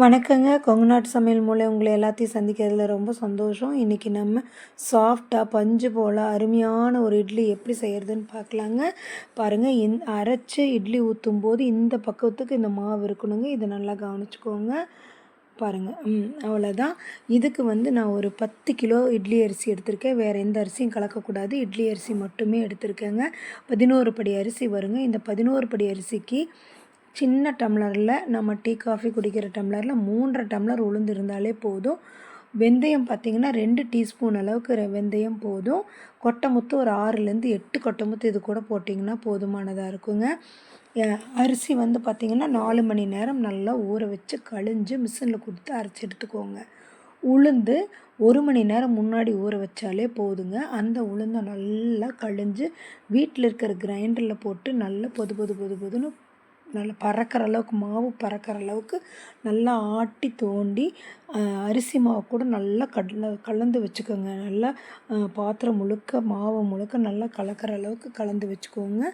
வணக்கங்க. கொங்குநாட்டு சமையல் மூலம் உங்களை எல்லாத்தையும் சந்திக்கிறதுல ரொம்ப சந்தோஷம். இன்றைக்கி நம்ம சாஃப்டாக பஞ்சு போல் அருமையான ஒரு இட்லி எப்படி செய்கிறதுன்னு பார்க்கலாங்க. பாருங்கள் இந் அரைச்சி இட்லி ஊற்றும் போது இந்த பக்கத்துக்கு இந்த மாவு இருக்கணுங்க. இதை நல்லா கவனிச்சுக்கோங்க. பாருங்கள் ம் அவ்வளோதான் இதுக்கு வந்து நான் ஒரு பத்து கிலோ இட்லி அரிசி எடுத்திருக்கேன். வேறு எந்த அரிசியும் கலக்கக்கூடாது. இட்லி அரிசி மட்டுமே எடுத்திருக்கேங்க. பதினோரு படி அரிசி வருங்க. இந்த பதினோரு படி அரிசிக்கு சின்ன டம்ளரில் நம்ம டீ காஃபி குடிக்கிற டம்ளரில் மூன்றரை டம்ளர் உளுந்து இருந்தாலே போதும். வெந்தயம் பார்த்திங்கன்னா ரெண்டு டீஸ்பூன் அளவுக்கு வெந்தயம் போதும். கொட்டைமுத்து ஒரு ஆறுலேருந்து எட்டு கொட்டைமுத்து இது கூட போட்டிங்கன்னா போதுமானதாக இருக்குங்க. அரிசி வந்து பார்த்திங்கன்னா நாலு மணி நேரம் நல்லா ஊற வச்சு கழிஞ்சு மிஷினில் கொடுத்து அரைச்சி எடுத்துக்கோங்க. உளுந்து ஒரு மணி நேரம் முன்னாடி ஊற வச்சாலே போதுங்க. அந்த உளுந்தை நல்லா கழிஞ்சு வீட்டில் இருக்கிற கிரைண்டரில் போட்டு நல்லா பொது பொது பொது பொதுன்னு நல்லா பறக்கிற அளவுக்கு மாவு பறக்கிற அளவுக்கு நல்லா ஆட்டி தோண்டி அரிசி மாவு கூட நல்லா கடல கலந்து வச்சுக்கோங்க. நல்லா பாத்திரம் முழுக்க மாவு முழுக்க நல்லா கலக்கிற அளவுக்கு கலந்து வச்சுக்கோங்க.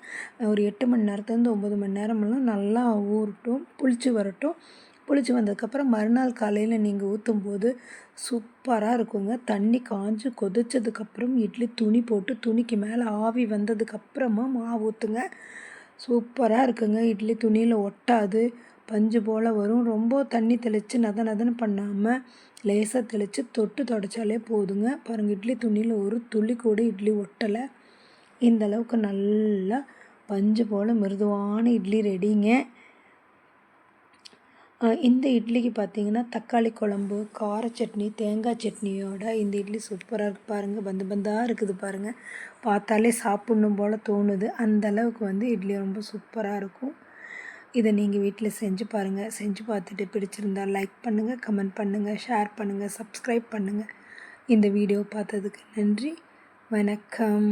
ஒரு எட்டு மணி நேரத்துலேருந்து ஒம்பது மணி நேரமெல்லாம் நல்லா ஊறட்டும் புளிச்சு வரட்டும். புளிச்சு வந்ததுக்கப்புறம் மறுநாள் காலையில் நீங்கள் ஊற்றும் போது சூப்பராக இருக்குங்க. தண்ணி காஞ்சு கொதிச்சதுக்கப்புறம் இட்லி துணி போட்டு துணிக்கு மேலே ஆவி வந்ததுக்கப்புறமா மாவு ஊற்றுங்க சூப்பராக இருக்குங்க. இட்லி துணியில் ஒட்டாது. பஞ்சு போல் வரும். ரொம்ப தண்ணி தெளித்து நத நதன்னு பண்ணாமல் லேசாக தெளித்து தொட்டு தொடச்சாலே போதுங்க. பாருங்கள் இட்லி துணியில் ஒரு துளி கூட இட்லி ஒட்டலை. இந்தளவுக்கு நல்லா பஞ்சு போல் மிருதுவான இட்லி ரெடிங்க. இந்த இட்லிக்கு பார்த்தீங்கன்னா தக்காளி குழம்பு கார சட்னி தேங்காய் சட்னியோட இந்த இட்லி சூப்பராக இருக்குது பாருங்கள் பந்து பந்தாக இருக்குது பாருங்கள் பார்த்தாலே சாப்பிட்ணும் போல் தோணுது. அந்த அளவுக்கு வந்து இட்லி ரொம்ப சூப்பராக இருக்கும். இதை நீங்கள் வீட்டில் செஞ்சு பாருங்கள் செஞ்சு பார்த்துட்டு பிடிச்சிருந்தால் லைக் பண்ணுங்கள் கமெண்ட் பண்ணுங்கள் ஷேர் பண்ணுங்கள் சப்ஸ்கிரைப் பண்ணுங்கள் இந்த வீடியோ பார்த்ததுக்கு நன்றி. வணக்கம்.